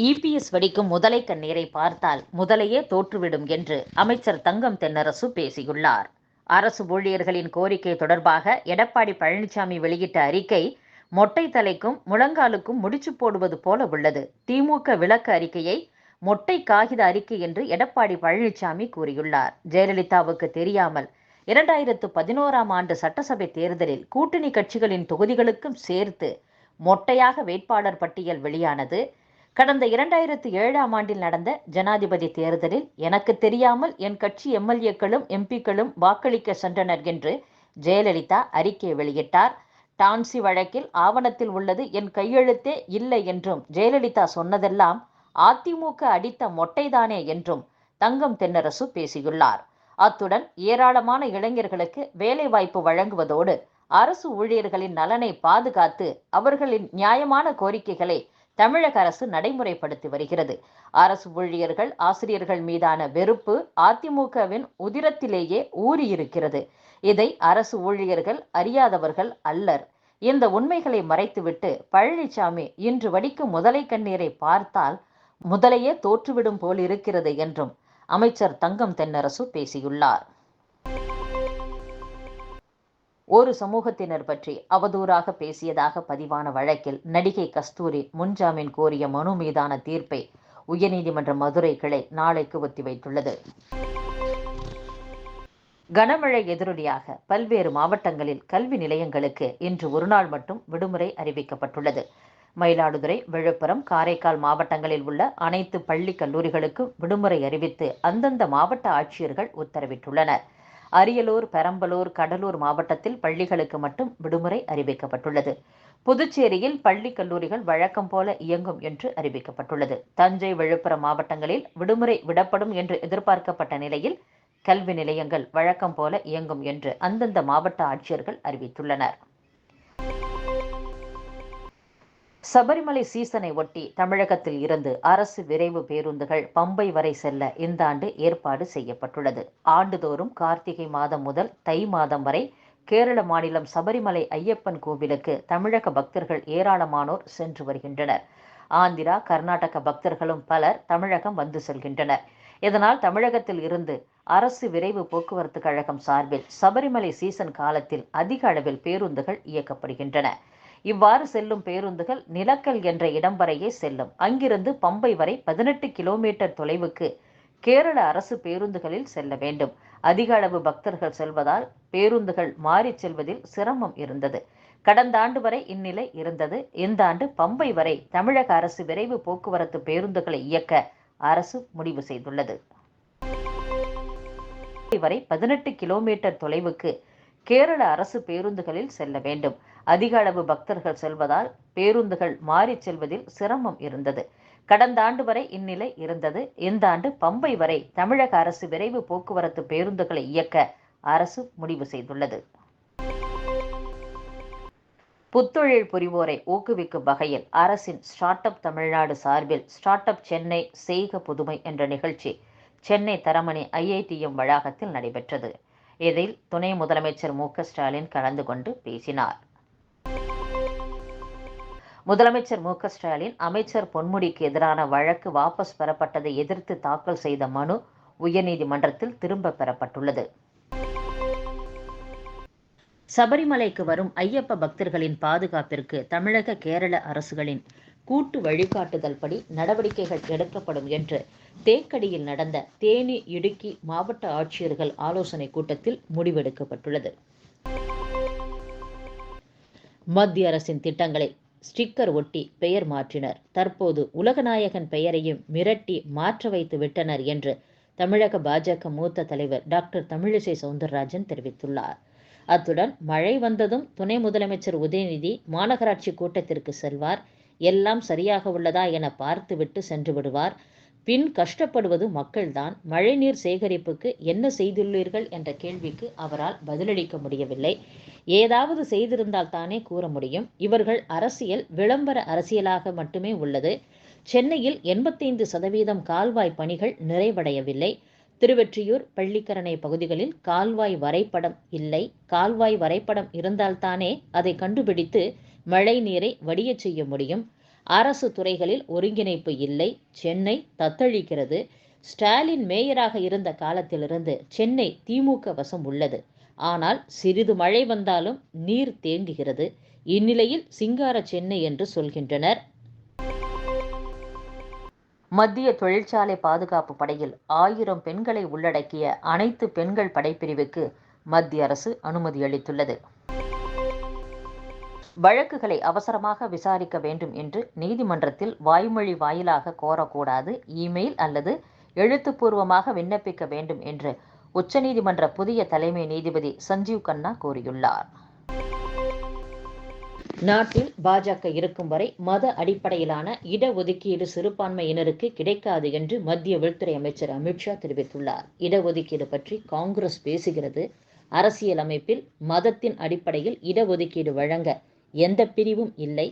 EPS வெடிக்கும் முதலை கண்ணீரை பார்த்தால் முதலையே தோற்றுவிடும் என்று அமைச்சர் தங்கம் தென்னரசு பேசியுள்ளார். அரசு ஊழியர்களின் கோரிக்கை தொடர்பாக எடப்பாடி பழனிசாமி வெளியிட்ட அறிக்கை மொட்டை தலைக்கும் முழங்காலுக்கும் முடிச்சு போடுவது போல உள்ளது. திமுக விளக்க அறிக்கையை மொட்டை காகித அறிக்கை என்று எடப்பாடி பழனிசாமி கூறியுள்ளார். ஜெயலலிதாவுக்கு தெரியாமல் இரண்டாயிரத்து பதினோராம் ஆண்டு சட்டசபை தேர்தலில் கூட்டணி கட்சிகளின் தொகுதிகளுக்கும் சேர்த்து மொட்டையாக வேட்பாளர் பட்டியல் வெளியானது கடந்த இரண்டாயிரத்து ஏழாம் ஆண்டில் நடந்த ஜனாதிபதி தேர்தலில் எனக்கு தெரியாமல் என் கட்சி எம்எல்ஏக்களும் எம்பிக்களும் வாக்களிக்க சென்றனர் என்று ஜெயலலிதா அறிக்கை வெளியிட்டார். டான்சி வழக்கில் ஆவணத்தில் உள்ளது என் கையெழுத்தே இல்லை என்றும் ஜெயலலிதா சொன்னதெல்லாம் அதிமுக அடித்த மொட்டைதானே என்றும் தங்கம் தென்னரசு பேசியுள்ளார். அத்துடன் ஏராளமான இளைஞர்களுக்கு வேலைவாய்ப்பு வழங்குவதோடு அரசு ஊழியர்களின் நலனை பாதுகாத்து அவர்களின் நியாயமான கோரிக்கைகளை தமிழக அரசு நடைமுறைப்படுத்தி வருகிறது. அரசு ஊழியர்கள் ஆசிரியர்கள் மீதான வெறுப்பு அதிமுகவின் உதிரத்திலேயே ஊறியிருக்கிறது. இதை அரசு ஊழியர்கள் அறியாதவர்கள் அல்லர். இந்த உண்மைகளை மறைத்துவிட்டு பழனிசாமி இன்று வடிக்கும் முதலை கண்ணீரை பார்த்தால் முதலையே தோற்றுவிடும் போல் இருக்கிறது என்றும் அமைச்சர் தங்கம் தென்னரசு பேசியுள்ளார். ஒரு சமூகத்தினர் பற்றி அவதூறாக பேசியதாக பதிவான வழக்கில் நடிகை கஸ்தூரி முன்ஜாமீன் கோரிய மனு மீதான தீர்ப்பை உயர்நீதிமன்ற மதுரை கிளை நாளைக்கு ஒத்திவைத்துள்ளது. கனமழை எதிரொலியாக பல்வேறு மாவட்டங்களில் கல்வி நிலையங்களுக்கு இன்று ஒருநாள் மட்டும் விடுமுறை அறிவிக்கப்பட்டுள்ளது. மயிலாடுதுறை விழுப்புரம் காரைக்கால் மாவட்டங்களில் உள்ள அனைத்து பள்ளி கல்லூரிகளுக்கும் விடுமுறை அறிவித்து அந்தந்த மாவட்ட ஆட்சியர்கள் உத்தரவிட்டுள்ளனர். அரியலூர் பெரம்பலூர் கடலூர் மாவட்டத்தில் பள்ளிகளுக்கு மட்டும் விடுமுறை அறிவிக்கப்பட்டுள்ளது. புதுச்சேரியில் பள்ளி கல்லூரிகள் வழக்கம் போல இயங்கும் என்று அறிவிக்கப்பட்டுள்ளது. தஞ்சை விழுப்புரம் மாவட்டங்களில் விடுமுறை விடப்படும் என்று எதிர்பார்க்கப்பட்ட நிலையில் கல்வி நிலையங்கள் வழக்கம் போல இயங்கும் என்று அந்தந்த மாவட்ட ஆட்சியர்கள் அறிவித்துள்ளனர். சபரிமலை சீசனை ஒட்டி தமிழகத்தில் இருந்து அரசு விரைவு பேருந்துகள் பம்பை வரை செல்ல இந்த ஆண்டு ஏற்பாடு செய்யப்பட்டுள்ளது. ஆண்டுதோறும் கார்த்திகை மாதம் முதல் தை மாதம் வரை கேரள மாநிலம் சபரிமலை ஐயப்பன் கோவிலுக்கு தமிழக பக்தர்கள் ஏராளமானோர் சென்று வருகின்றனர். ஆந்திரா கர்நாடக பக்தர்களும் பலர் தமிழகம் வந்து செல்கின்றனர். இதனால் தமிழகத்தில் இருந்து அரசு விரைவு போக்குவரத்து கழகம் சார்பில் சபரிமலை சீசன் காலத்தில் அதிக அளவில் பேருந்துகள் இயக்கப்படுகின்றன. இவ்வாறு செல்லும் பேருந்துகள் நிலக்கல் என்ற இடம் வரையே செல்லும். அங்கிருந்து பம்பை வரை பதினெட்டு கிலோமீட்டர் தொலைவுக்கு கேரள அரசு பேருந்துகளில் செல்ல வேண்டும். அதிக அளவு பக்தர்கள் செல்வதால் பேருந்துகள் மாறிச் செல்வதில் சிரமம் இருந்தது. கடந்த ஆண்டு வரை இந்நிலை இருந்தது. இந்த ஆண்டு பம்பை வரை தமிழக அரசு விரைவு போக்குவரத்து பேருந்துகளை இயக்க அரசு முடிவு செய்துள்ளது. வரை பதினெட்டு கிலோமீட்டர் தொலைவுக்கு கேரள அரசு பேருந்துகளில் செல்ல வேண்டும். அதிக அளவு பக்தர்கள் செல்வதால் பேருந்துகள் மாறிச் செல்வதில் சிரமம் இருந்தது. கடந்த ஆண்டு வரை இந்நிலை இருந்தது. இந்த ஆண்டு பம்பை வரை தமிழக அரசு விரைவு போக்குவரத்து பேருந்துகளை இயக்க அரசு முடிவு செய்துள்ளது. புத்தொழில் புரிவோரை ஊக்குவிக்கும் வகையில் அரசின் ஸ்டார்ட் அப் தமிழ்நாடு சார்பில் ஸ்டார்ட் அப் சென்னை செய்க புதுமை என்ற நிகழ்ச்சி சென்னை தரமணி ஐஐடிஎம் வளாகத்தில் நடைபெற்றது. இதில் துணை முதலமைச்சர் மு ஸ்டாலின் கலந்து கொண்டு பேசினார். முதலமைச்சர் மு ஸ்டாலின் அமைச்சர் பொன்முடிக்கு எதிரான வழக்கு வாபஸ் பெறப்பட்டதை எதிர்த்து தாக்கல் செய்த மனு உயர்நீதிமன்றத்தில் திரும்ப பெறப்பட்டுள்ளது. சபரிமலைக்கு வரும் ஐயப்ப பக்தர்களின் பாதுகாப்பிற்கு தமிழக கேரள அரசுகளின் கூட்டு வழிகாட்டுதல் படி நடவடிக்கைகள் எடுக்கப்படும் என்று தேக்கடியில் நடந்த தேனி இடுக்கி மாவட்ட ஆட்சியர்கள் ஆலோசனை கூட்டத்தில் முடிவெடுக்கப்பட்டுள்ளது. மத்திய அரசின் திட்டங்களை ஸ்டிக்கர் ஒட்டி பெயர் மாற்றினர். தற்போது உலகநாயகன் பெயரையும் மிரட்டி மாற்ற வைத்து விட்டனர் என்று தமிழக பாஜக மூத்த தலைவர் டாக்டர் தமிழிசை சவுந்தரராஜன் தெரிவித்துள்ளார். அத்துடன் மழை வந்ததும் துணை முதலமைச்சர் உதயநிதி மாநகராட்சி கூட்டத்திற்கு செல்வார். எல்லாம் சரியாக உள்ளதா என பார்த்துவிட்டு சென்று விடுவார். பின் கஷ்டப்படுவது மக்கள்தான். மழைநீர் சேகரிப்புக்கு என்ன செய்துள்ளீர்கள் என்ற கேள்விக்கு அவரால் பதிலளிக்க முடியவில்லை. ஏதாவது செய்திருந்தால் தானே கூற முடியும். இவர்கள் அரசியல் விளம்பர அரசியலாக மட்டுமே உள்ளது. சென்னையில் எண்பத்தைந்து சதவீதம் கால்வாய் பணிகள் நிறைவடையவில்லை. திருவெற்றியூர் பள்ளிக்கரணை பகுதிகளில் கால்வாய் வரைபடம் இல்லை. கால்வாய் வரைபடம் இருந்தால்தானே அதை கண்டுபிடித்து மழை நீரை வடியச் செய்ய முடியும். அரசு துறைகளில் ஒருங்கிணைப்பு இல்லை. சென்னை தத்தளிக்கிறது. ஸ்டாலின் மேயராக இருந்த காலத்திலிருந்து சென்னை திமுக வசம் உள்ளது. ஆனால் சிறிது மழை வந்தாலும் நீர் தேங்குகிறது. இந்நிலையில் சிங்கார சென்னை என்று சொல்கின்றனர். மத்திய தொழிற்சாலை பாதுகாப்பு படையில் ஆயிரம் பெண்களை உள்ளடக்கிய அனைத்து பெண்கள் படைப்பிரிவுக்கு மத்திய அரசு அனுமதி அளித்துள்ளது. வழக்குகளை அவசரமாக விசாரிக்க வேண்டும் என்று நீதிமன்றத்தில் வாய்மொழி வாயிலாக கோரக்கூடாது இமெயில் அல்லது எழுத்துப்பூர்வமாக விண்ணப்பிக்க வேண்டும் என்று உச்சநீதிமன்ற புதிய தலைமை நீதிபதி சஞ்சீவ் கண்ணா கூறியுள்ளார். நாட்டில் பாஜக இருக்கும் வரை மத அடிப்படையிலான இடஒதுக்கீடு சிறுபான்மையினருக்கு கிடைக்காது என்று மத்திய உள்துறை அமைச்சர் அமித்ஷா தெரிவித்துள்ளார். இடஒதுக்கீடு பற்றி காங்கிரஸ் பேசுகிறது. அரசியல் அமைப்பில் மதத்தின் அடிப்படையில் இடஒதுக்கீடு வழங்க எந்த பிரிவும் இல்லை.